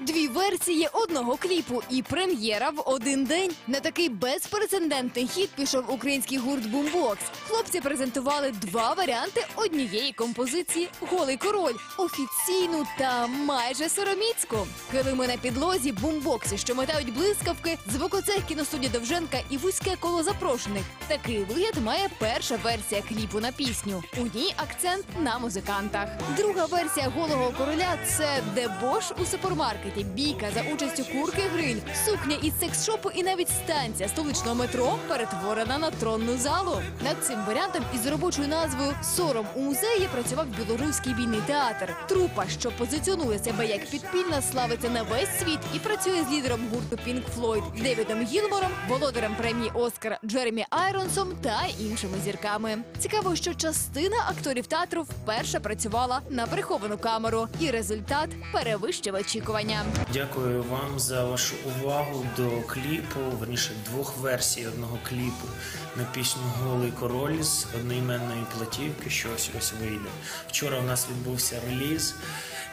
Дві версії одного кліпу і прем'єра в один день. На такий безпрецедентний хіт пішов український гурт Бумбокс. Хлопці презентували два варіанти однієї композиції Голий король офіційну та майже сороміцьку. Килими на підлозі, бумбокси, що метають блискавки, звукоцех кіностудії Довженка і вузьке коло запрошених. Такий вигляд має перша версія кліпу на пісню. У ній акцент на музикантах. Друга версія голого короля це дебош у супермаркеті, бійка за участю курки гриль, сукня із секс-шопу і навіть станція столичного метро перетворена на тронну залу. Над цим варіантом із робочою назвою Сором у музеї працював білоруський вільний театр. Трупа, що позиціонує себе як підпільна, славиться на весь світ і працює з лідером гурту Pink Floyd Девідом Гілмором, володарем премії Оскар Джеремі Айронсом та іншими зірками. Цікаво, що частина акторів театру вперше працювала на приховану камеру, і результат перевищив очікування. Дякую вам за вашу увагу до кліпу, верніше двох версій одного кліпу на пісню Голий король з одноіменної платівки, що ось ось вийде. Вчора у нас відбувся реліз,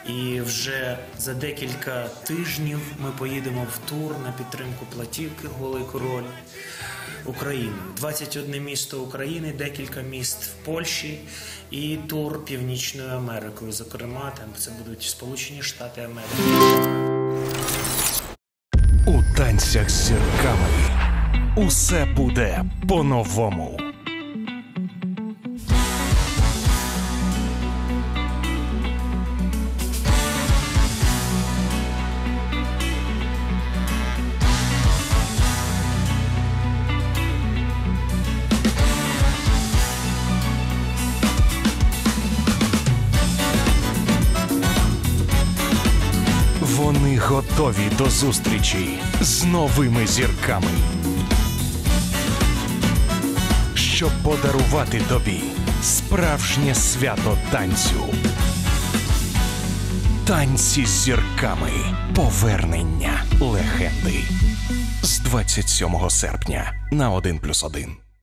і вже за декілька тижнів ми поїдемо в тур на підтримку платівки Голий король. Україною. 21 місто України, декілька міст в Польщі і тур Північною Америкою. Зокрема, там це будуть Сполучені Штати Америки. У танцях з зірками усе буде по-новому. Вони готові до зустрічі з новими зірками. Щоб подарувати тобі справжнє свято танцю. Танці з зірками. Повернення легенди. З 27 серпня на 1+,1.